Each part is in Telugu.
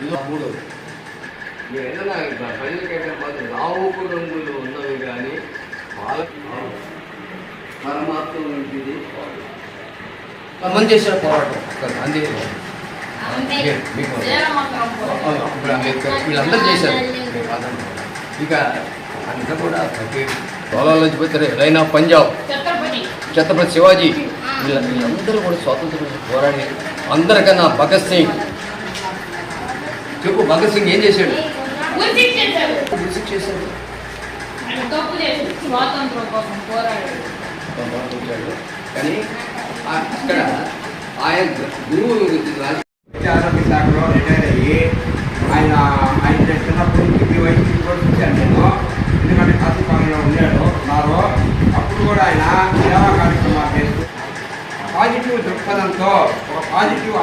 మూడు ఏదైనా ప్రజలకైతే మాత్రం రావుకు రంగులు ఉన్నవి కానీ వాళ్ళ పరమాత్మ వంటిది మంది చేసిన పోరాటం. మీకు ఇప్పుడు అంబేద్కర్ వీళ్ళందరూ చేశారు. ఇక అంతా కూడా ప్రతి తోలాల నుంచి పోతే లైన్ ఆఫ్ పంజాబ్ ఛత్రపతి. శివాజీ వీళ్ళ వీళ్ళందరూ కూడా స్వాతంత్రం పోరాడి అందరికన్నా భగత్ సింగ్ చెప్పు భగత్ సింగ్ ఏం చేశాడు? చేశాడు. కానీ అక్కడ ఆయన గురువు రాజ- ఆరోగ్య శాఖలో రిటైర్ అయ్యి ఆయన ఆయన చిన్నప్పటి నుంచి ఈ వయసు కూడా చూశాను నేను. ఎందుకంటే కష్టకాలంలో ఉన్నాడు అప్పుడు కూడా ఆయన సేవా కార్యక్రమాలు చేస్తూ పాజిటివ్ దృక్పథంతో ఒక పాజిటివ్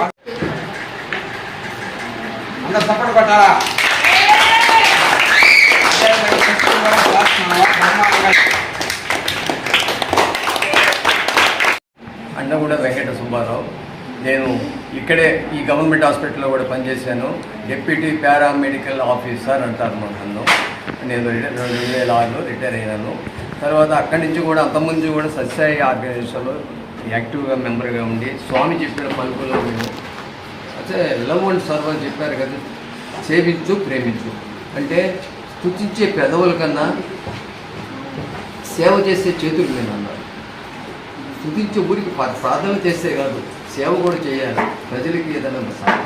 ఆ- సపోర్ట్ కొట్టాలా? అండగూడ వెంకట సుబ్బారావు నేను ఇక్కడే ఈ గవర్నమెంట్ హాస్పిటల్లో కూడా పనిచేశాను. డిప్యూటీ పారామెడికల్ ఆఫీసర్ అంటారు నన్ను. నేను రిటైర్ రెండు వేల ఆరులో రిటైర్ అయినాను. తర్వాత అక్కడి నుంచి కూడా అంతకుముందు కూడా సత్సాయి ఆర్గనైజేషన్లో యాక్టివ్గా మెంబర్గా ఉండి స్వామి చెప్పిన పలుకులో అంటే లవ్ అండ్ సర్వ్ అని చెప్పారు కదా. సేవించు ప్రేమించు. అంటే స్తుతించే పెదవుల కన్నా సేవ చేసే చేతులు నేను అన్నారు స్థుతించే ఊరికి ప్రార్థన చేస్తే కాదు సేవ కూడా చేయాలి. ప్రజలకి ఏదైనా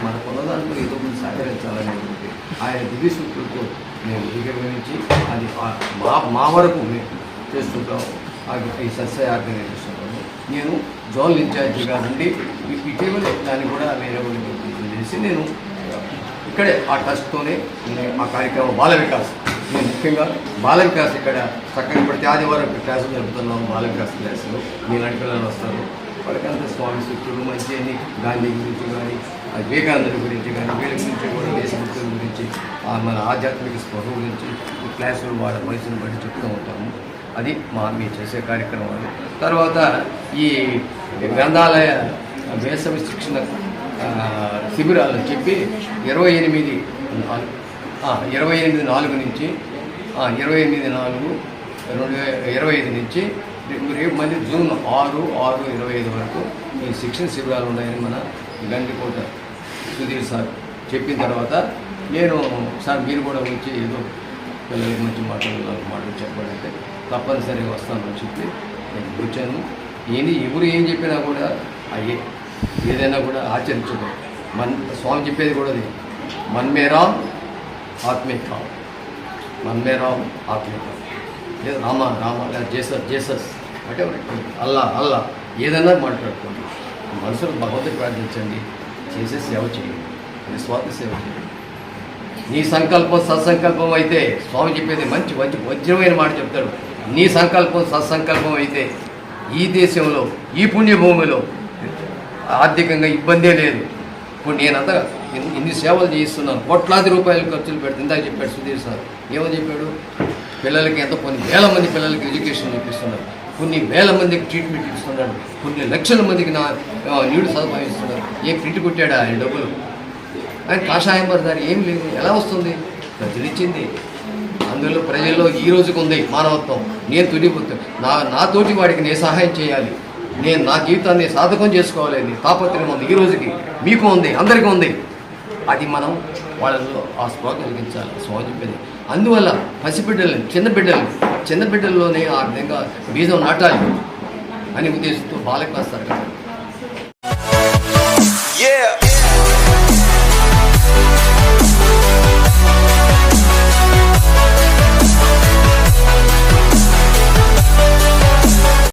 మన మనకు ఏదో ముందు సహకరించాలని అనుకుంటే ఆయన దివ్య సూత్రులతో మేము అధిగమించి అది ఆ- మా మా వరకు మేము చేస్తుంటాం. ఆ- ఈ సస్య ఆర్గనైజేషన్లో నేను జోన్ ఇన్ఛార్జిగా ఉండి ఇటీవల ఇటీవలే దాన్ని కూడా వేరే వాళ్ళకి చేసి నేను ఇక్కడే ఆ ట్రస్ట్తోనే ఆ కార్యక్రమం బాల వికాస్ నేను ముఖ్యంగా బాల వికాస్ ఇక్కడ చక్కగా ప్రతి ఆదివారం క్లాసులు జరుపుతున్నాం బాల వికాస్ క్లాసులు మీలాంటి పిల్లలు వస్తారు. వాళ్ళకంతా స్వామి సూత్రులు మంచి అని గాంధీ గురించి కానీ వివేకానందుడి గురించి కానీ వీళ్ళ గురించి కూడా దేశభక్తుల గురించి మన ఆధ్యాత్మిక స్పృహ గురించి క్లాసులు వాళ్ళ వయసును బట్టి చెప్తూ ఉంటాము. అది మా మేము చేసే కార్యక్రమాలు తర్వాత ఈ గ్రంథాలయ వేసవి శిక్షణ శిబిరాలు చెప్పి ఇరవై ఎనిమిది నాలుగు ఇరవై ఎనిమిది నాలుగు నుంచి ఇరవై ఎనిమిది నాలుగు రెండు ఇరవై ఐదు నుంచి రేపు మళ్ళీ జూన్ ఆరు ఆరు ఇరవై ఐదు వరకు ఈ శిక్షణ శిబిరాలు ఉన్నాయని మన గండికోట సుధీర్ సార్ చెప్పిన తర్వాత నేను సార్ మీరు కూడా వచ్చి ఏదో పిల్లలకి మంచి మాటలు మాటలు చెప్పాలంటే తప్పనిసరిగా వస్తానని చెప్పి నేను వచ్చాను. ఏది ఎవరు ఏం చెప్పినా కూడా అయ్యే ఏదైనా కూడా ఆచరించడం మన్ స్వామి చెప్పేది కూడా అది. మన్మే రామ్ ఆత్మే మన్మే రామ్ లేదు రామ రామ లేదా జేసస్ జేసస్. అంటే అల్లా అల్లా. ఏదైనా మాట్లాడుకోండి. మనసులో భగవంతుడు ప్రార్థించండి. చేసే సేవ చేయండి. నిస్వార్థ సేవ చేయండి. నీ సంకల్పం సత్సంకల్పం అయితే స్వామి చెప్పేది మంచి మంచి వజ్రమైన మాట చెప్తాడు. నీ సంకల్పం సత్సంకల్పం అయితే ఈ దేశంలో ఈ పుణ్యభూమిలో ఆర్థికంగా ఇబ్బందే లేదు. ఇప్పుడు నేనంతా ఇన్ని- సేవలు చేయిస్తున్నాను? కోట్లాది రూపాయలు ఖర్చులు పెడుతుంది ఇందాక చెప్పాడు సుధీర్ సార్. ఏమని చెప్పాడు? పిల్లలకి ఎంత కొన్ని వేల మంది పిల్లలకి ఎడ్యుకేషన్ ఇప్పిస్తున్నారు కొన్ని వేల మందికి ట్రీట్మెంట్ ఇస్తున్నాడు కొన్ని లక్షల మందికి నా నీడు నీళ్ళు సదుపాయం ఇస్తున్నాడు ఏ ప్రింట్ కొట్టాడా ఆయన డబ్బులు? ఆయన కాషాయం పడతారు. ఏం లేదు. ఎలా వస్తుంది? ప్రజలిచ్చింది. అందులో ప్రజల్లో ఈ రోజుకు ఉంది మానవత్వం. నేను తుడిపోతాను నా నాతోటి వాడికి నేను సహాయం చేయాలి. నేను నా జీవితాన్ని సాధకం చేసుకోవాలి తాపత్రయం ఉంది. ఈ రోజుకి మీకు ఉంది అందరికీ ఉంది. అది మనం వాళ్ళలో ఆ స్పృహ కలిగించాలి స్వామి అందువల్ల పసిబిడ్డల్ని చిన్న బిడ్డలు చిన్న బిడ్డల్లోనే ఆ విధంగా బీజం నాటాలి అని ఉద్దేశంతో బాలకాస్తారు కదా